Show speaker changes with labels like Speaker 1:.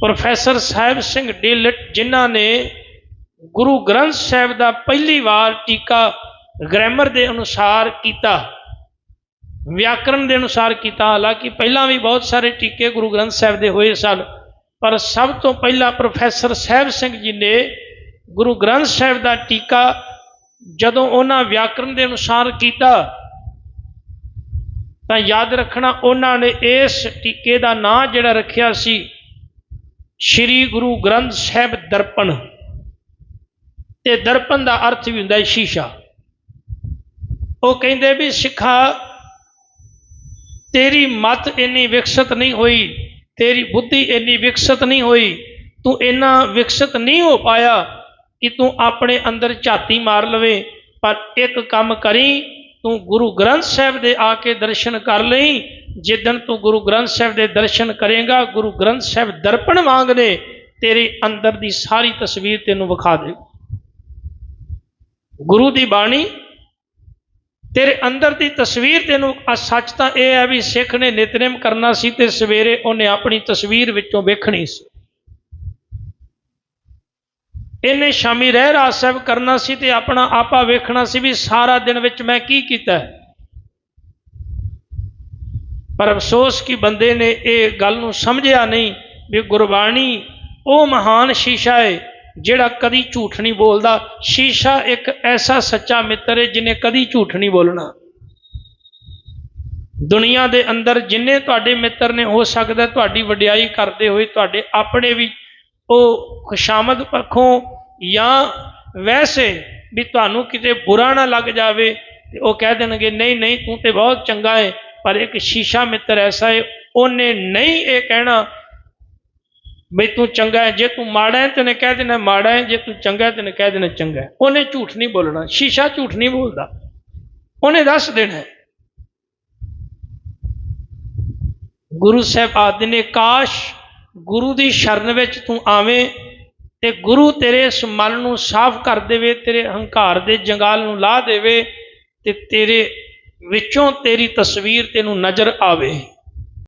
Speaker 1: Professor Sahib Singh ਡੇਲਟ ਜਿਨ੍ਹਾਂ ਨੇ ਗੁਰੂ ਗ੍ਰੰਥ ਸਾਹਿਬ ਦਾ ਪਹਿਲੀ ਵਾਰ ਟੀਕਾ ਗ੍ਰਾਮਰ ਦੇ ਅਨੁਸਾਰ ਕੀਤਾ, ਵਿਆਕਰਣ ਦੇ ਅਨੁਸਾਰ ਕੀਤਾ, ਹਾਲਾਂਕਿ ਪਹਿਲਾਂ ਵੀ ਬਹੁਤ ਸਾਰੇ ਟੀਕੇ ਗੁਰੂ ਗ੍ਰੰਥ ਸਾਹਿਬ ਦੇ ਹੋਏ ਸਨ, ਪਰ ਸਭ ਤੋਂ ਪਹਿਲਾਂ ਪ੍ਰੋਫੈਸਰ ਸਾਹਿਬ ਸਿੰਘ ਜੀ ਨੇ ਗੁਰੂ ਗ੍ਰੰਥ ਸਾਹਿਬ ਦਾ ਟੀਕਾ ਜਦੋਂ ਉਹਨਾਂ ਵਿਆਕਰਣ ਦੇ ਅਨੁਸਾਰ ਕੀਤਾ, ਤਾਂ ਯਾਦ ਰੱਖਣਾ ਉਹਨਾਂ ਨੇ ਇਸ ਟੀਕੇ ਦਾ ਨਾਂ ਜਿਹੜਾ ਰੱਖਿਆ ਸੀ ਸ੍ਰੀ ਗੁਰੂ ਗ੍ਰੰਥ ਸਾਹਿਬ ਦਰਪਣ। ਤੇ ਦਰਪਣ ਦਾ ਅਰਥ ਵੀ ਹੁੰਦਾ ਹੈ ਸ਼ੀਸ਼ਾ। ਉਹ ਕਹਿੰਦੇ ਵੀ, ਸਿੱਖਾ, ਤੇਰੀ ਮਤ ਇੰਨੀ ਵਿਕਸਿਤ ਨਹੀਂ ਹੋਈ, ਤੇਰੀ ਬੁੱਧੀ ਇੰਨੀ ਵਿਕਸਿਤ ਨਹੀਂ ਹੋਈ, ਤੂੰ ਇੰਨਾ ਵਿਕਸਿਤ ਨਹੀਂ ਹੋ ਪਾਇਆ ਕਿ ਤੂੰ ਆਪਣੇ ਅੰਦਰ ਝਾਤੀ ਮਾਰ ਲਵੇ, ਪਰ ਇੱਕ ਕੰਮ ਕਰੀ ਤੂੰ ਗੁਰੂ ਗ੍ਰੰਥ ਸਾਹਿਬ ਦੇ ਆ ਕੇ ਦਰਸ਼ਨ ਕਰ ਲਈ। ਜਿੱਦਣ ਤੂੰ ਗੁਰੂ ਗ੍ਰੰਥ ਸਾਹਿਬ ਦੇ ਦਰਸ਼ਨ ਕਰੇਗਾ, ਗੁਰੂ ਗ੍ਰੰਥ ਸਾਹਿਬ ਦਰਪਣ ਵਾਂਗ ਨੇ ਤੇਰੇ ਅੰਦਰ ਦੀ ਸਾਰੀ ਤਸਵੀਰ ਤੈਨੂੰ ਵਿਖਾ ਦੇ ਗੁਰੂ ਦੀ ਬਾਣੀ ਤੇਰੇ ਅੰਦਰ ਦੀ ਤਸਵੀਰ ਤੈਨੂੰ, ਆ ਸੱਚ ਤਾਂ ਇਹ ਹੈ ਵੀ ਸਿੱਖ ਨੇ ਨਿਤਨੇਮ ਕਰਨਾ ਸੀ ਤੇ ਸਵੇਰੇ ਉਹਨੇ ਆਪਣੀ ਤਸਵੀਰ ਵਿੱਚੋਂ ਵੇਖਣੀ ਸੀ। ਇਹਨੇ ਸ਼ਾਮੀ ਰਹਿ ਰਾਜ ਸਾਹਿਬ ਕਰਨਾ ਸੀ ਤੇ ਆਪਣਾ ਆਪਾ ਵੇਖਣਾ ਸੀ ਵੀ ਸਾਰਾ ਦਿਨ ਵਿੱਚ ਮੈਂ ਕੀ ਕੀਤਾ ਪਰ ਅਫਸੋਸ ਕਿ ਬੰਦੇ ਨੇ ਇਹ ਗੱਲ ਨੂੰ ਸਮਝਿਆ ਨਹੀਂ ਵੀ ਗੁਰਬਾਣੀ ਉਹ ਮਹਾਨ ਸ਼ੀਸ਼ਾ ਹੈ ਜਿਹੜਾ ਕਦੀ ਝੂਠ ਨਹੀਂ ਬੋਲਦਾ। ਸ਼ੀਸ਼ਾ ਇੱਕ ਐਸਾ ਸੱਚਾ ਮਿੱਤਰ ਹੈ ਜਿਹਨੇ ਕਦੀ ਝੂਠ ਨਹੀਂ ਬੋਲਣਾ। ਦੁਨੀਆ ਦੇ ਅੰਦਰ ਜਿੰਨੇ ਤੁਹਾਡੇ ਮਿੱਤਰ ਨੇ ਹੋ ਸਕਦਾ, ਤੁਹਾਡੀ ਵਡਿਆਈ ਕਰਦੇ ਹੋਏ ਤੁਹਾਡੇ ਆਪਣੇ ਵੀ ਉਹ ਖੁਸ਼ਾਮਦ ਪੱਖੋਂ ਜਾਂ ਵੈਸੇ ਵੀ ਤੁਹਾਨੂੰ ਕਿਤੇ ਬੁਰਾ ਨਾ ਲੱਗ ਜਾਵੇ ਤੇ ਉਹ ਕਹਿ ਦੇਣਗੇ, ਨਹੀਂ ਨਹੀਂ, ਤੂੰ ਤੇ ਬਹੁਤ ਚੰਗਾ ਹੈ ਪਰ ਇੱਕ ਸ਼ੀਸ਼ਾ ਮਿੱਤਰ ਐਸਾ ਹੈ ਉਹਨੇ ਨਹੀਂ ਇਹ ਕਹਿਣਾ ਵੀ ਤੂੰ ਚੰਗਾ ਹੈ ਜੇ ਤੂੰ ਮਾੜਾ ਹੈ ਤੇ ਕਹਿ ਦੇਣਾ ਮਾੜਾ ਹੈ ਜੇ ਤੂੰ ਚੰਗਾ ਹੈ ਤੇ ਉਹਨੇ ਕਹਿ ਦੇਣਾ ਚੰਗਾ ਹੈ ਉਹਨੇ ਝੂਠ ਨਹੀਂ ਬੋਲਣਾ, ਸ਼ੀਸ਼ਾ ਝੂਠ ਨਹੀਂ ਬੋਲਦਾ। ਉਹਨੇ ਦੱਸ ਦੇਣਾ ਗੁਰੂ ਸਾਹਿਬ ਆਦਿ ਨੇ, ਕਾਸ਼ ਗੁਰੂ ਦੀ ਸ਼ਰਨ ਵਿੱਚ ਤੂੰ ਆਵੇਂ ਤੇ ਗੁਰੂ ਤੇਰੇ ਇਸ ਮਨ ਨੂੰ ਸਾਫ਼ ਕਰ ਦੇਵੇ, ਤੇਰੇ ਹੰਕਾਰ ਦੇ ਜੰਗਾਲ ਨੂੰ ਲਾ ਦੇਵੇ ਤੇ ਤੇਰੇ ਵਿੱਚੋਂ ਤੇਰੀ ਤਸਵੀਰ ਤੈਨੂੰ ਨਜ਼ਰ ਆਵੇ।